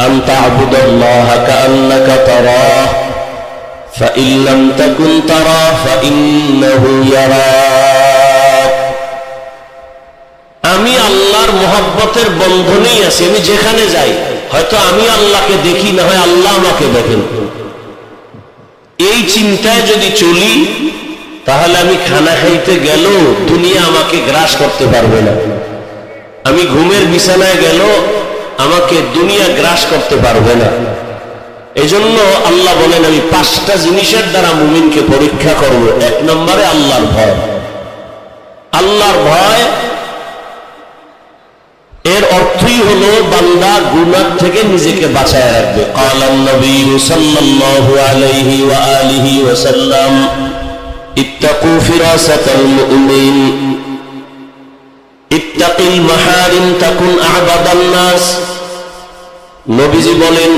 أن تعبد الله كأنك تراه فإن لم تكن تراه فإنه يراك আমি আল্লাহর মোহাব্বতের বন্ধনেই আছি আমি যেখানে যাই হয়তো আমি আল্লাহকে দেখি না হয় আল্লাহ আমাকে দেখেন এই চিন্তায় যদি চলি তাহলে আমি খানা খাইতে গেল দুনিয়া আমাকে গ্রাস করতে পারবে না আমি ঘুমের বিছানায় গেল আমাকে দুনিয়া গ্রাস করতে পারবে না। এজন্য আল্লাহ বলেন, আমি পাঁচটা জিনিসের দ্বারা মুমিনকে পরীক্ষা করব। এক নম্বরে আল্লাহর ভয়। আল্লাহর ভয়, এর অর্থই হলো বান্দা গুনার থেকে নিজেকে বাঁচায় রাখবে। কালাম নবী ইত্তাকু ফিরাসাতাল মুমিন। নবীজি বলেন,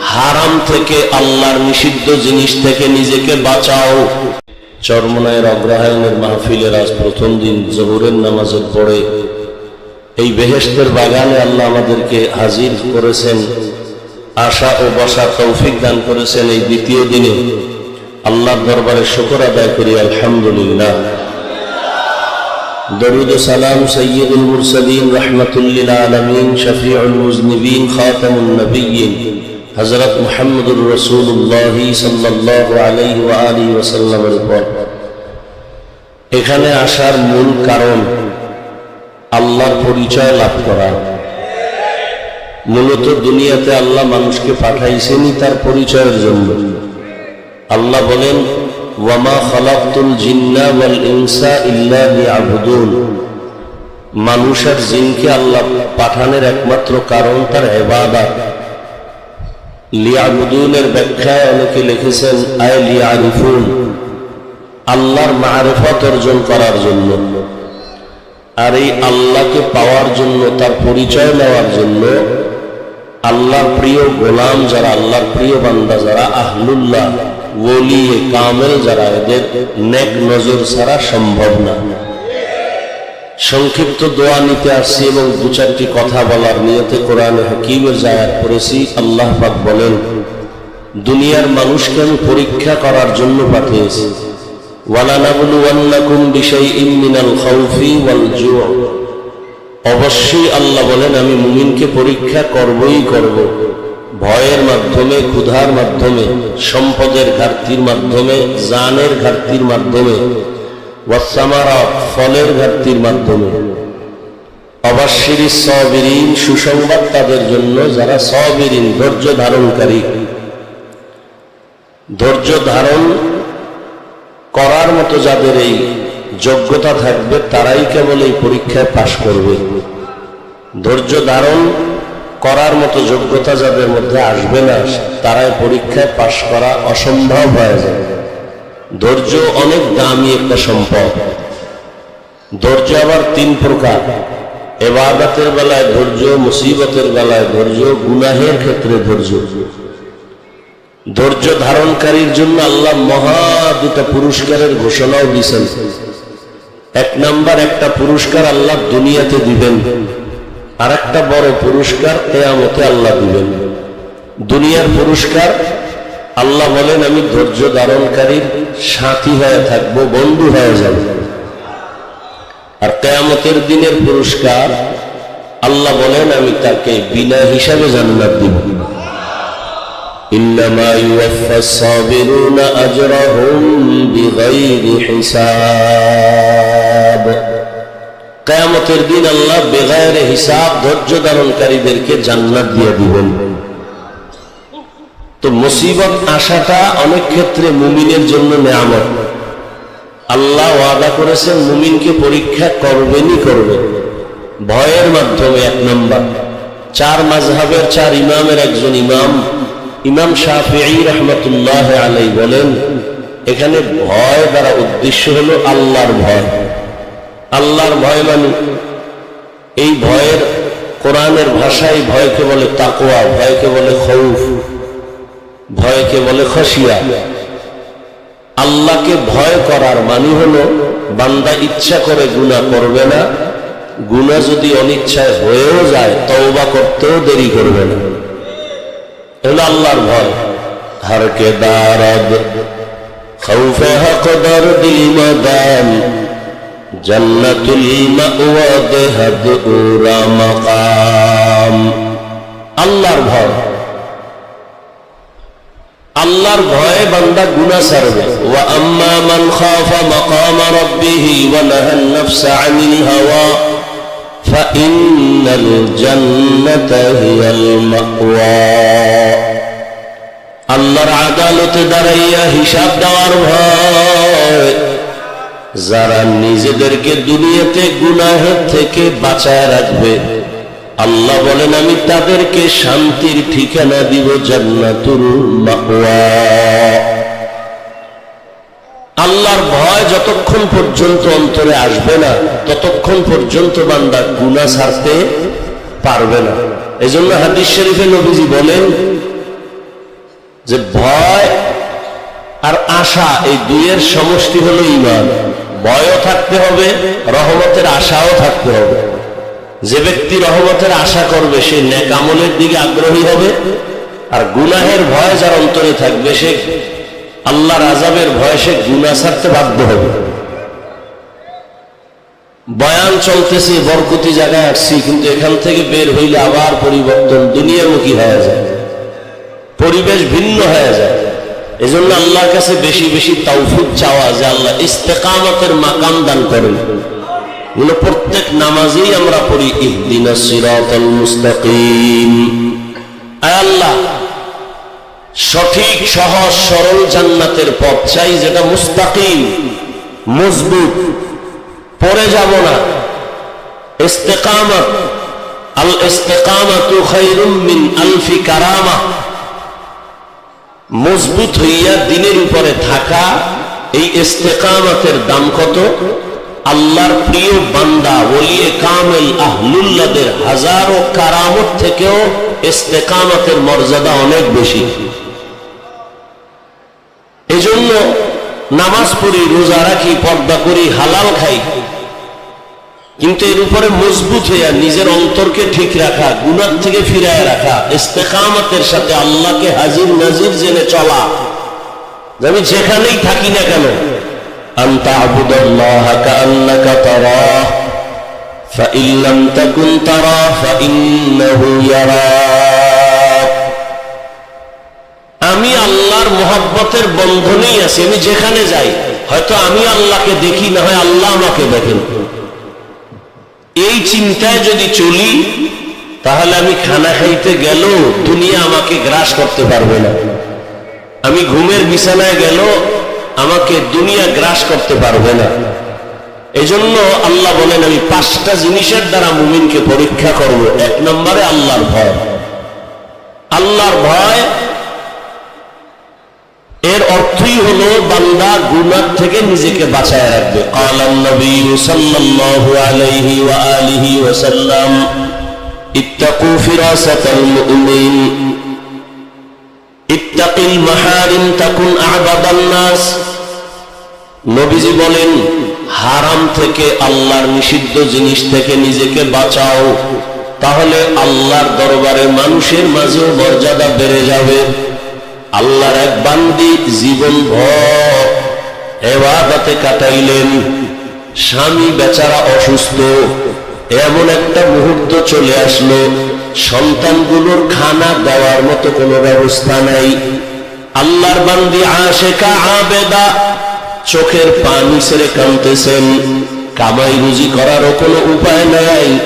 হারাম থেকে আল্লাহর নিষিদ্ধ জিনিস থেকে নিজেকে বাঁচাও। চরমনায়ের অগ্রহায়ণের মাহফিলের আজ প্রথম দিন জহুরের নামাজের পরে এই বেহেস্তের বাগানে আল্লাহ আমাদেরকে হাজির করেছেন। আশা ও বসা তৌফিক দান করেছেন এই দ্বিতীয় দিনে। আল্লাহর দরবারে শুকর আদায় করি, আলহামদুলিল্লাহ। দরুদ ও সালাম সৈয়দুল মুরসালিন রহমতুল্লিল আলমিন শফিউল মুজনিবিন খাতামুন নবিয়িন হযরত মুহাম্মদুর রাসূলুল্লাহ সাল্লাল্লাহু আলাইহি ওয়া আলিহি ওয়াসাল্লামের উপর এখানে আসার মূল কারণ আল্লাহর পরিচয় লাভ করা। মূলত দুনিয়াতে আল্লাহ মানুষকে পাঠাইছেনই তার পরিচয়ের জন্য। আল্লাহ বলেন মানুষের জিনকে আল্লাহ পাঠানোর একমাত্র কারণ তার ইবাদত। লিয়াবুদুনের ব্যাখ্যায় অনেকে লিখেছেন, আয় লিয়ারিফুন আল্লাহর মারফত অর্জন করার জন্য। আর এই আল্লাহকে পাওয়ার জন্য, তার পরিচয় নেওয়ার জন্য আল্লাহর প্রিয় গোলাম যারা, আল্লাহর প্রিয় বান্দা যারা, আহলুল্লাহ। ওলি কামেল যারা এদের নজর ছাড়া সম্ভব না। সংক্ষিপ্ত দোয়া নিতে আসছি এবং দু চারটি কথা বলার নিয়তে কোরআনে হাকিমের জায়াত করেছি আল্লাহ পাক বলেন, দুনিয়ার মানুষকে আমি পরীক্ষা করার জন্য পাঠিয়েছি। অবশ্যই আল্লাহ বলেন, আমি মুমিনকে পরীক্ষা করবই করব। ভয়ের মাধ্যমে, ক্ষুধার মাধ্যমে, সম্পদের ঘাটতির মাধ্যমে, জানের ঘাটতির মাধ্যমে ফলের ঘাটতির মাধ্যমে। অবশ্যই সবিরিন সুসংবাদ তাদের জন্য যারা সবিরিন, ধৈর্য ধারণকারী। ধৈর্য ধারণ করার মতো যাদের এই যোগ্যতা থাকবে, তারাই কেবল এই পরীক্ষায় পাশ করবে। ধৈর্য ধারণ করার মতো যোগ্যতা যাদের মধ্যে আসবে না, তারাই পরীক্ষায় পাশ করা অসম্ভব হয়ে যাবে। ধৈর্য অনেক দামি একটা সম্পদ। ধৈর্য আবার তিন প্রকার। এবাদতের বেলায় ধৈর্য, মুসিবতের বেলায় ধৈর্য, গুনাহের ক্ষেত্রে ধৈর্য। ধৈর্য ধারণকারীর জন্য আল্লাহ মহা দুটা পুরস্কারের ঘোষণাও দিয়েছেন। এক নাম্বার, একটা পুরস্কার আল্লাহ দুনিয়াতে দিবেন। আর একটা বড় পুরস্কার কেয়ামতে আল্লাহ দিবেন দুনিয়ার পুরস্কার আল্লাহ বলেন আমি ধৈর্য ধারণকারীর সাথী হয়ে থাকবো বন্ধু হয়ে যাব আর কেয়ামতের দিনের পুরস্কার আল্লাহ বলেন আমি তাকে বিনা হিসাবে জান্নাত দিব إنما يوفى الصابرون أجرهم بغير حساب কেয়ামতের দিন আল্লাহ বেগায়ের হিসাব ধৈর্য ধারণকারীদেরকে জান্নাত দিয়ে দিবেন। তো মুসিবত আসাটা অনেক ক্ষেত্রে মুমিনের জন্য নেয়ামত। আল্লাহ ওয়াদা করেছেন মুমিনকে পরীক্ষা করবেনই করবে ভয়ের মাধ্যমে এক নম্বর। চার মাঝহাবের চার ইমামের একজন ইমাম ইমাম শাহি রহমতুল্লাহ আলাই বলেন, এখানে ভয় দ্বারা উদ্দেশ্য হলো আল্লাহর ভয়। আল্লাহর ভয় মানি? এই ভয়ের কোরআনের ভাষায় ভয়কে বলে তাকোয়া ভয়কে বলে খৌফ, ভয়কে বলে খসিয়া। আল্লাহকে ভয় করার মানি হলো, বান্দা ইচ্ছা করে গুণা করবে না গুণা যদি অনিচ্ছায় হয়েও যায়, তওবা করতেও দেরি করবে না। হলো আল্লাহর ভয়। হারকে দারদ, খৌফে হক দর দিন দান জান্নাতুল মাওয়া দেহাদ উরা মাকাম আল্লাহর ভয় আল্লাহর ভয়ে বান্দা গুনাহ ছাড়বে ওয়া আম্মা মান খাফা মাকাম রাব্বিহি ওয়া নাহান নাফসা আনিল হাওয়া فإن الجنة هي المأوى আল্লাহর আদালতে দাঁড়াইয়া হিসাব দেওয়ার ভয় যারা নিজেদেরকে দুনিয়াতে গুনাহের থেকে বাঁচায় রাখবে, আল্লাহ বলেন, আমি তাদেরকে শান্তির ঠিকানা দিব জান্নাতুল আল্লাহর ভয় যতক্ষণ পর্যন্ত অন্তরে আসবে না, ততক্ষণ পর্যন্ত বান্দা গুনা ছাড়তে পারবে না। এই জন্য হাদিস শরীফে নবীজি বলেন যে, ভয় আর আশা এই দুইয়ের সমষ্টি হলো ইমান ভয়ও থাকতে হবে, রহমতের আশাও থাকতে হবে। যে ব্যক্তি রহমতের আশা করবে, সে আমলের দিকে আগ্রহী হবে, আর গুনাহের ভয় যার অন্তরে থাকবে, সে আল্লাহর আজাবের ভয় সে গুনা ছাড়তে বাধ্য হবে। বয়ান চলতেছে, বরকতি জায়গায় আসছি, কিন্তু এখান থেকে বের হইলে আবার পরিবর্তন দুনিয়ামুখী হয়ে যায়। পরিবেশ ভিন্ন হয়ে যায়। এজন্য আল্লাহর কাছে বেশি বেশি তৌফিক চাওয়া যে আল্লাহ ইস্তেকামতের মাকাম দান করেন। প্রত্যেক নামাজেই আমরা পড়ি সিরাতাল মুস্তাকিম। আল্লাহ, সঠিক, সহজ, সরল জান্নাতের পথ চাই যেটা মুস্তাকিম, মজবুত। পড়ে যাব না। ইস্তেকামত আল ইস্তেকামাতু খায়রুম মিন আলফি কারামা। মজবুত হইয়া দিনের উপরে থাকা এই ইস্তেকামতের দাম কত? আল্লাহর প্রিয় বান্দা, ওলিয়ে কামেল আহলুল্লাদের হাজারো কারামত থেকেও ইস্তেকামতের মর্যাদা অনেক বেশি। এজন্য নামাজ পড়ি, রোজা রাখি, পর্দা করি, হালাল খাই। কিন্তু এর উপরে মজবুত হইয়া নিজের অন্তরকে ঠিক রাখা গুনার থেকে ফিরায় রাখা ইস্তেকামতের সাথে আল্লাহকে হাজির নাজির জেনে চলা যে আমি যেখানেই থাকি না কেন أنت عبد الله كأنك تراه فإن لم تكن تراه فإنه يراك আমি আল্লাহর মোহাব্বতের বন্ধনেই আছি আমি যেখানে যাই হয়তো আমি আল্লাহকে দেখি না হয় আল্লাহ আমাকে দেখেন এই চিন্তায় যদি চলি, তাহলে আমি খানা খাইতে গেল দুনিয়া আমাকে গ্রাস করতে পারবে না। আমি ঘুমের বিছানায় গেল আমাকে দুনিয়া গ্রাস করতে পারবে না। এজন্য আল্লাহ বলেন, আমি পাঁচটা জিনিসের দ্বারা মুমিনকে পরীক্ষা করব। এক নম্বরে আল্লাহর ভয়। আল্লাহর ভয় এর অর্থই হলো বান্দা গুনার থেকে নিজেকে বাঁচায় রাখবে। সাল্লাল্লাহু আলাইহি ওয়া আলিহি ওয়া সাল্লাম ইত্তাকু ফিরাসাতাল মুমিন। ইত্তাকিল মাহারিম তাকুন আবাদান নাস। নবীজি বলেন, হারাম থেকে আল্লাহর নিষিদ্ধ জিনিস থেকে নিজেকে বাঁচাও। তাহলে আল্লাহর দরবারে মানুষের মাঝেও মর্যাদা বেড়ে যাবে। আল্লাহর এক বান্দি জীবন ভর এবাদাতে কাটাইলেন। স্বামী বেচারা অসুস্থ। এমন একটা মুহূর্ত চলে আসলো। সন্তানগুলোর খানা দেওয়ার মতো কোনো ব্যবস্থা নাই। আল্লাহর বান্দি আশেকা আবেদা চোখের পানি ছেড়ে কামতেছেন কামাই রুজি করারও কোনো উপায় নাই।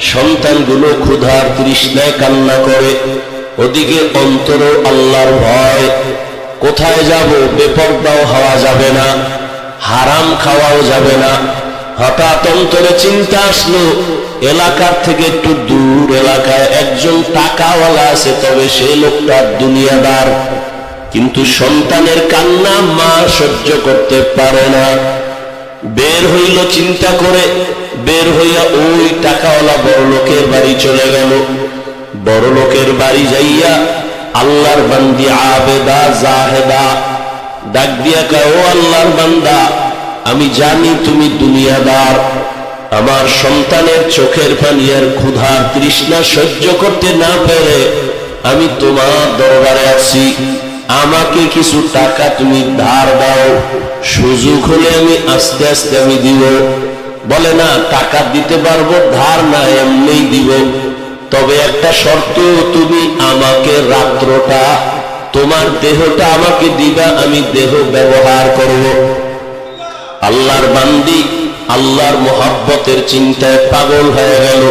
সন্তানগুলো ক্ষুধার তৃষ্ণায় কান্না করে। ওদিকে অন্তর আল্লাহর ভয়। কোথায় যাব? বেপরদাও হওয়া যাবে না। হারাম খাওয়াও যাবে না। হঠাৎ অন্তরে চিন্তা আসলো, এলাকার থেকে একটু দূর এলাকায় একজন টাকাওয়ালা আছে, তবে সে লোকটা দুনিয়াদার। কিন্তু সন্তানের কান্না মা সহ্য করতে পারে না। বের হইল চিন্তা করে, বের হইয়া ওই টাকাওয়ালা বড় লোকের বাড়ি চলে গেল। বড় লোকের বাড়ি যাইয়া আল্লাহর বান্দি আবেদা, জাহেদা। ডাক দিয়া ও আল্লাহর বান্দা, আমি জানি তুমি দুনিয়াদার। আমার সন্তানের চোখের পানি আর ক্ষুধার তৃষ্ণা সহ্য করতে না পেরে আমি তোমার দরবারে আছি। আমাকে কিছু টাকা তুমি ধার দাও। সুযোগ হলে আমি আস্তে আস্তে আমি দিব। বলে, না, টাকা দিতে পারব, ধার না, এমনি দিব। তবে একটা শর্ত তুমি আমাকে রাত্রটা, তোমার দেহটা আমাকে দিবা, আমি দেহ ব্যবহার করব। আল্লাহর বান্দি, আল্লাহর মোহাব্বতের চিন্তায় পাগল হয়ে গেল।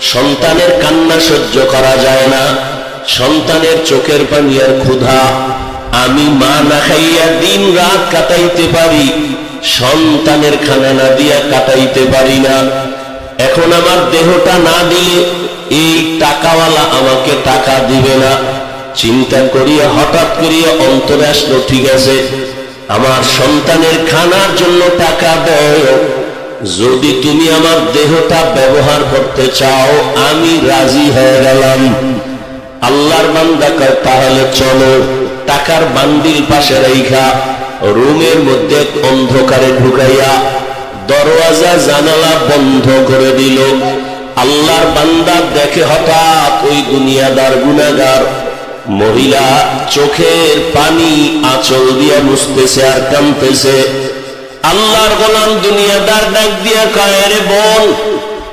সন্তানের কান্না সহ্য করা যায় না। সন্তানের চোখের পানি আর ক্ষুধা। আমি মা না খাইয়া দিন রাত কাটাইতে পারি, সন্তানের খানা না দিয়া কাটাইতে পারি না। এখন আমার দেহটা না দিলে এই টাকাওয়ালা আমাকে টাকা দিবে না। চিন্তা করিয়া, হঠাৎ করিয়া অন্তরে আসলো, ঠিক আছে, আমার সন্তানের খানার জন্য টাকা দেয় যদি তুমি আমার দেহটা ব্যবহার করতে চাও, আমি রাজি হয়ে গেলাম। আল্লাহর বান্দা কয়, তাহলে চলো, টাকার বান্দিল পাশে রেখা রুমের মধ্যে অন্ধকারে ঢুকাইয়া দরওয়াজা জানালা বন্ধ করে দিল। আল্লাহর বান্দা দেখে হঠাৎ ওই দুনিয়াদার গুনাগার মহিলা চোখের পানি আঁচল দিয়া মুছতেছে আর কামতেছে আল্লাহর গোলাম দুনিয়াদার ডাক দিয়া কায়ারে বল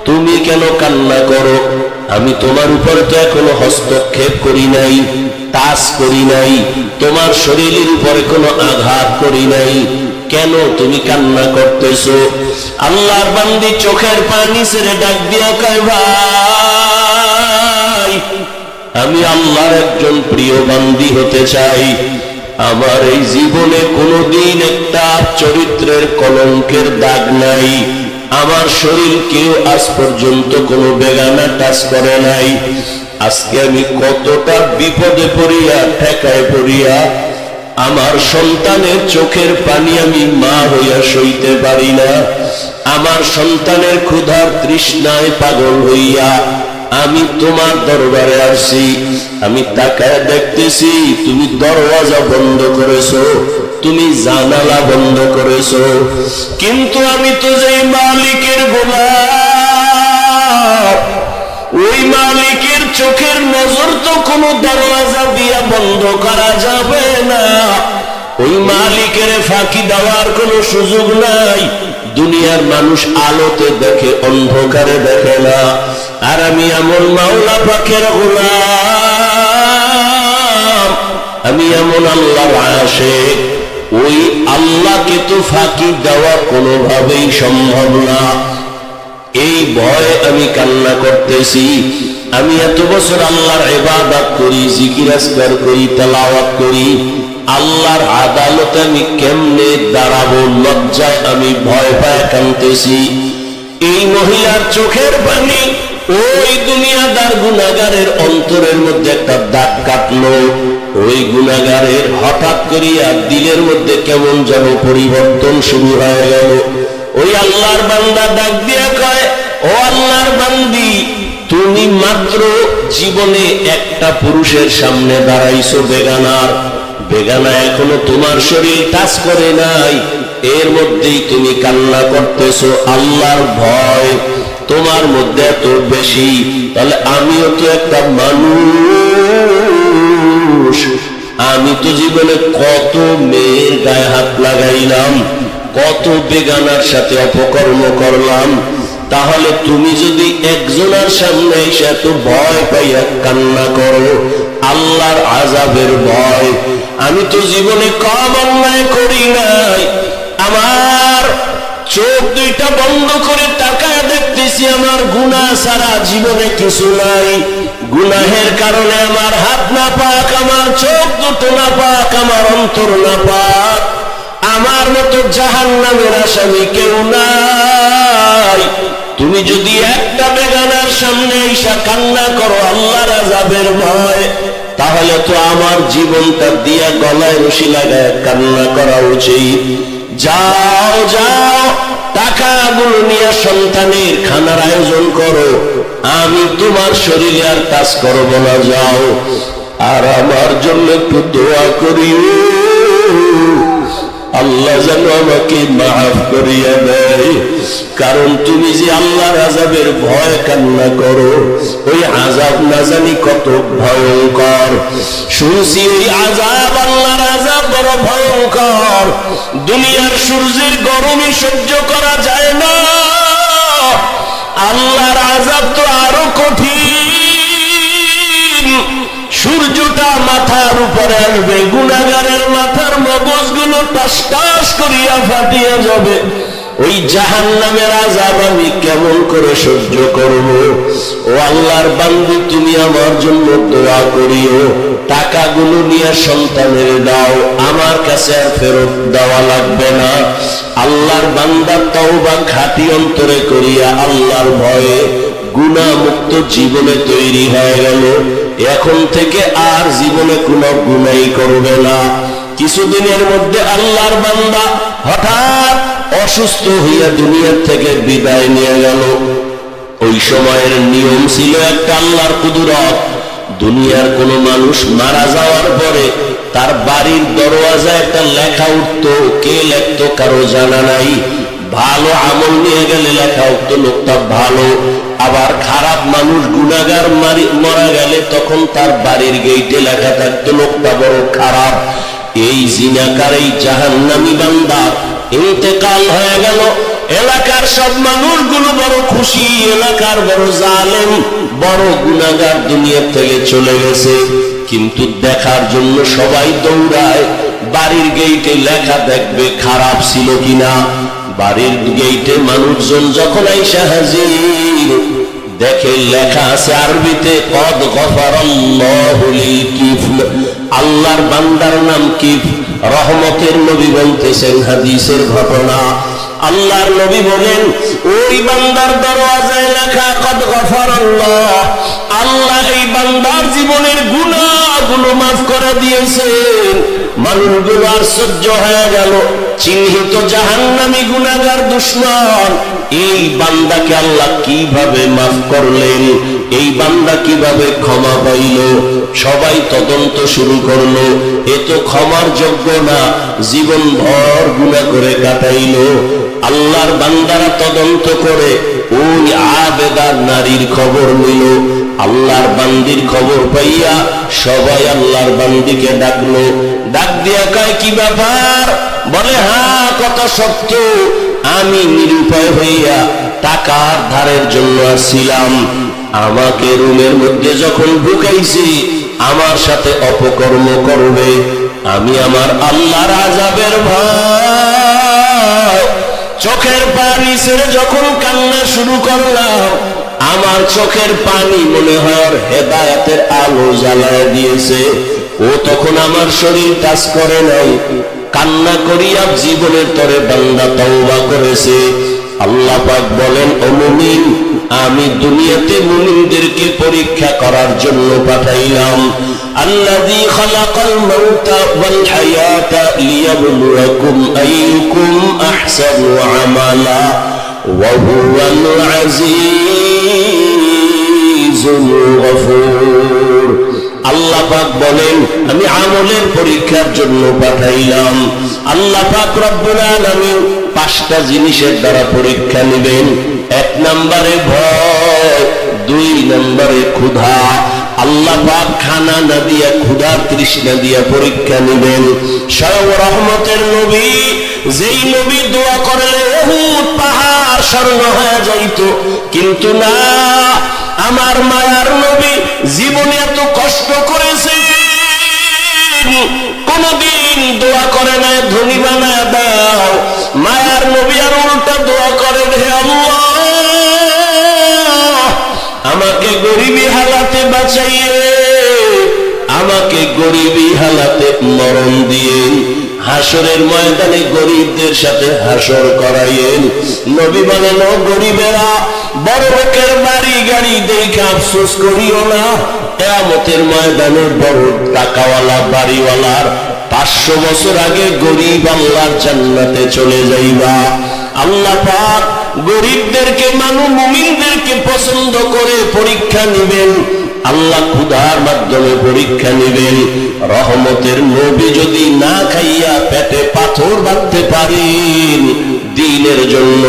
তুমি কেন কান্না করো? আমি তোমার উপর তো এখনও হস্তক্ষেপ করি নাই, তাস করি নাই, তোমার শরীরের উপরে কোনো আঘাত করি নাই কেন তুমি কান্না করতেছো? আল্লাহর বান্দি চোখের পানি ছেড়ে ডাক দিয়া কয়, ভাই, আমি আল্লাহর একজন প্রিয় বান্দি হতে চাই। আমার এই জীবনে কোনোদিন একটা চরিত্রের কলঙ্কের দাগ নাই। আমার শরীর কেউ আজ পর্যন্ত কোনো বেগানা টাচ করে নাই। আজকে আমি কতটা বিপদে পড়িয়া, ঠেকায় পড়িয়া আমার সন্তানের চোখের পানি আমি মা হইয়া সইতে পারি না। আমার সন্তানের ক্ষুধার তৃষ্ণায় পাগল হইয়া আমি তোমার দরবারে আসছি আমি তাকায় দেখতেছি, তুমি দরওয়াজা বন্ধ করেছ, তুমি জানালা বন্ধ করেছ। কিন্তু আমি তো যে মালিকের গোলাম। চোখের নজর তো কোনো দরওয়াজা দিয়া বন্ধ করা যাবে না। ওই মালিকের ফাঁকি দেওয়ার কোনো সুযোগ নাই। দুনিয়ার মানুষ আলোতে দেখে, অন্ধকারে দেখে না। আর আমি এমন মাওলা পাখের গোলাম। আমি এমন আল্লাহ আসে ওই আল্লাহকে তো ফাঁকি দেওয়া কোনোভাবেই সম্ভব না। এই ভয় আমি কান্না করতেছি। আমি এত বছর আল্লাহর এবাদত করি জিকিরাজগার করি, তেলাওয়াত করি, আল্লাহর আদালতে আমি কেমনে দাঁড়াবো, লজ্জায় আমি ভয় পায় কানতেছি এই মহিলার চোখের পানি ওই দুনিয়াদার গুনাগারের অন্তরের মধ্যে একটা দাগ কাটলো। ওই গুনাগারের হঠাৎ করিয়া দিলের মধ্যে কেমন যেন পরিবর্তন শুরু হয়ে গেল। ওই আল্লাহর বান্দা ডাক দিয়া কয়, ও আল্লাহর বান্দি তুমি মাত্র জীবনে একটা পুরুষের সামনে দাঁড়াইছো বেগানার। বেগানা এখনও তোমার শরীর কাজ করে নাই। এর মধ্যেই তুমি কান্না করতেছো, আল্লাহর ভয়। তোমার মধ্যে এত বেশি, তাহলে আমিও তো একটা মানুষ। আমি তো জীবনে কত মেয়ের গায়ে হাত লাগাইলাম, কত বেগানার সাথে অপকর্ম করলাম। তাহলে তুমি যদি একজনের সামনে এসে এত ভয় পাইয়া কান্না করো, আল্লাহর আজাবের ভয়। আমি তো জীবনে কম অন্যায় করি নাই। আমার চোখ দুইটা বন্ধ করে তাকায় দেখতেছি, আমার গুণা সারা জীবনে কিছু নাই। গুনাহের কারণে আমার হাত না পাক আমার চোখ দুটো না পাক আমার অন্তর না পাক আমার মতো জাহান নামের আসামি কেউ নাই। তুমি যদি একটা বেগানার সামনে ঈশা কান্না করো, আল্লাহর আজাবের ভয়, তাহলে তো আমার জীবনটা দিয়া গলায় রশি লাগায় কান্না করা উচিত। যাও যাও, টাকাগুলো নিয়ে সন্তানের খানার আয়োজন করো। আমি তোমার শরীরে আর কাজ করব না, যাও। আর আমার জন্য একটু দোয়া করিও। আল্লাহ যেন আমাকে মাফ করিয়া দেয়। কারণ তুমি যে আল্লাহর আজাবের ভয় কান্না করো, ওই আজাব না জানি কত ভয়ঙ্কর। শুনছি ওই আজাব আল্লাহর আজাব বড় ভয়ঙ্কর। দুনিয়ার সূর্যের গরমে সহ্য করা যায় না। আল্লাহর আজাব তো আরও কঠিন। সূর্যটা মাথার উপরে আসবে, গুণাগারের মাথার মগজগুলো টাস টাস করিয়া ফাটিয়া যাবে। ওই জাহান নামের আজাব আমি কেমন করে সহ্য করব? ও আল্লাহর বান্দি, তুমি আমার জন্য দোয়া করিও। টাকাগুলো নিয়ে সন্তানের দাও, আমার কাছে আর ফেরত দেওয়া লাগবে না। আল্লাহর বান্দার তওবা খাঁটি অন্তরে করিয়া আল্লাহর ভয়ে গুণা মুক্ত জীবনে তৈরি হয়ে গেল। এখন থেকে আর জীবনে কোনো গুণাই করবে না। কিছুদিনের মধ্যে আল্লাহর বান্দা হঠাৎ অসুস্থ হইয়া দুনিয়ার থেকে বিদায় নিয়ে গেল। ওই সময়ের নিয়ম ছিল একটা আল্লাহর কুদুরত। দুনিয়ার কোন মানুষ মারা যাওয়ার পরে তার বাড়ির দরওয়াজা একটা লেখা উঠতো, কে লেখতো কারও জানা নাই? ভালো আমল নিয়ে গেলে লেখা উঠতো লোকটা ভালো। আবার খারাপ মানুষ গুণাগার মারি গেলে তখন তার বাড়ির গেইটে লেখা থাকতো, লোকটা বড় খারাপ। এই জিনাকার, এই জাহান্নামি বান্দা ইন্তেকাল হয়ে গেল। এলাকার সব মানুষগুলো বড় খুশি, এলাকার বড় জালেম, বড় গুণাগার দুনিয়ার থেকে চলে গেছে। কিন্তু দেখার জন্য সবাই দৌড়ায়, বাড়ির গেইটে লেখা দেখবে খারাপ ছিল কিনা। বাড়ির গেইটে মানুষজন যখন আইসা হাজির, দেখে লেখা আছে আরবিতে, কদ আল্লাহর বান্দার নাম কিফ রহমতের নবী বলতেছেন হাদিসের ঘটনা। আল্লাহর নবী বলেন, ওই বান্দার দরওয়াজায় লেখা, কদ গফর আল্লাহ আল্লাহ এই বান্দার জীবনের গুণাগুলো মাফ করে দিয়েছেন। মানুষগুলো সহ্য হয়ে গেল। চিহ্নিত গুণাগার দুশ্মন। এই বান্দাকে আল্লাহ কীভাবে মাফ করলেন? এই বান্দা কীভাবে ক্ষমা পাইল? সবাই তদন্ত শুরু করল। এ তো ক্ষমার যোগ্য না জীবন ভর গুণা করে কাটাইল। আল্লাহর বান্দারা তদন্ত করে ওই আবেদার নারীর খবর নিল। আল্লাহর বান্দির খবর পাইয়া সবাই আল্লাহর বান্দিকে ডাকলো। ডাক দিয়া কয়, কি ব্যাপার? বলে হ্যাঁ কত সত্য। আমি নিরুপায় হইয়া টাকার ধারের জন্য আসছিলাম আমাকে রুমের মধ্যে যখন ঢুকাইছি, আমার সাথে অপকর্ম করবে। আমি আমার আল্লাহর আজাবের ভয় চোখের পানি ছেড়ে যখন কান্না শুরু করলাম, আমার চোখের পানি মনে হয় হেদায়াতের আলো জ্বালায় দিয়েছে। ও তখন আমার শরীর কাজ করে নাই। কান্না করিয়া জীবনের তরে বান্দা তওবা করেছে। আল্লাহ পাক বলেন, ও মুমিন, আমি দুনিয়াতে মুমিনদেরকে পরীক্ষা করার জন্য পাঠাইলাম। মাউতা ওয়াল হায়াতা লিয়াবলুয়াকুম আইয়ুকুম আহসানু আমালা ওয়া হুয়াল আজিজুল গফুর। আল্লাহ পাক বলেন, আমি আমলের পরীক্ষার জন্য পাঠাইলাম। আল্লাহ পাক রব্বুল আলামিন পাঁচটা জিনিসের দ্বারা পরীক্ষা নেবেন। এক নম্বরে ভয়, দুই নম্বরে ক্ষুধা আল্লাহ পাক খানা না দিয়া ক্ষুধার তৃষ্ণা দিয়া পরীক্ষা নেবেন। স্বয়ং রহমতের নবী, যেই নবী দোয়া করলে পাহাড় স্বর্ণ হয়ে যাইত। কিন্তু না, আমার মায়ার নবী জীবনে এত কষ্ট করেছে। কোনদিন দোয়া করে না ধনী বানায় দাও। মায়ার নবী আর উল্টা দোয়া করেন হে আল্লাহ। গরিবী হালাতে বাঁচাইয়ে, আমাকে গরিবী হালাতে মরণ দিয়ে হাসরের ময়দানে গরিবদের সাথে হাসর করাইয়েন নবী বলেন গরিবেরা, বড় লোকের বাড়ি গাড়ি দেখে আফসোস করিও না। কেয়ামতের ময়দানে বড় টাকাওয়ালা, বাড়িওয়ালার পাঁচশো বছর আগে গরিব আল্লাহর জান্নাতে চলে যাইবা। আল্লাহ পাক গরিবদেরকে মানু, মুমিনদেরকে পছন্দ করে পরীক্ষা নেবেন। আল্লাহ ক্ষুধার মাধ্যমে পরীক্ষা নেবেন। রহমতের নবী যদি না খাইয়া পেটে পাথর বাঁধতে পারেন, দিনের জন্য।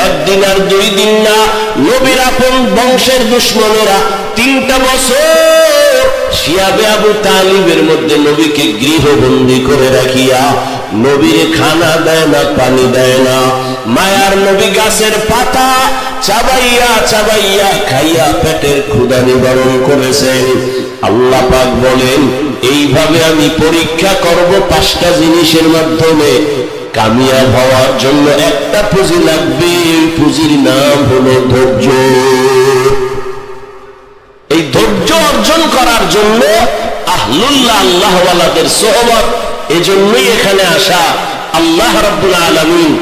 একদিন আর দুই দিন না। নবীর আপন বংশের দুশ্মনেরা তিনটা বছর শিয়াবে আবু তালিবের মধ্যে নবীকে গৃহবন্দী করে রাখিয়া, নবীর খানা দেয় না, পানি দেয় না। মায়ার নবী গাছের পাতা চাবাইয়া চাবাইয়া খাইয়া পেটের ক্ষুদা নিবারণ করেছেন। আল্লাহ পাক বলেন, এইভাবে আমি পরীক্ষা করব পাঁচটা জিনিসের মাধ্যমে। কামিয়াব হওয়ার জন্য একটা পুঁজি লাগবে পুঁজির নাম হলো ধৈর্য। এই ধৈর্য অর্জন করার জন্য আহলুল্লাহ, আল্লাহওয়ালাদের সোহবত এজন্যই এখানে আসা। আল্লাহ রাব্বুল আলামিন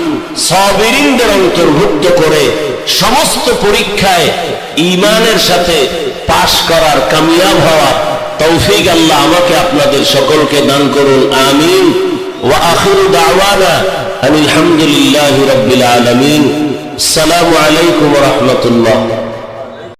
সাবিরিনদের অন্তর্ভুক্ত করে সমস্ত পরীক্ষায় ঈমানের সাথে পাশ করার কামিয়াব হওয়া তৌফিক আল্লাহ আমাকে আপনাদের সকলকে দান করুন, আমিন। ওয়া আখিরু দাওয়ানা আলহামদুলিল্লাহি রাব্বিল আলামিন। আসসালামু আলাইকুম রাহমাতুল্লাহ।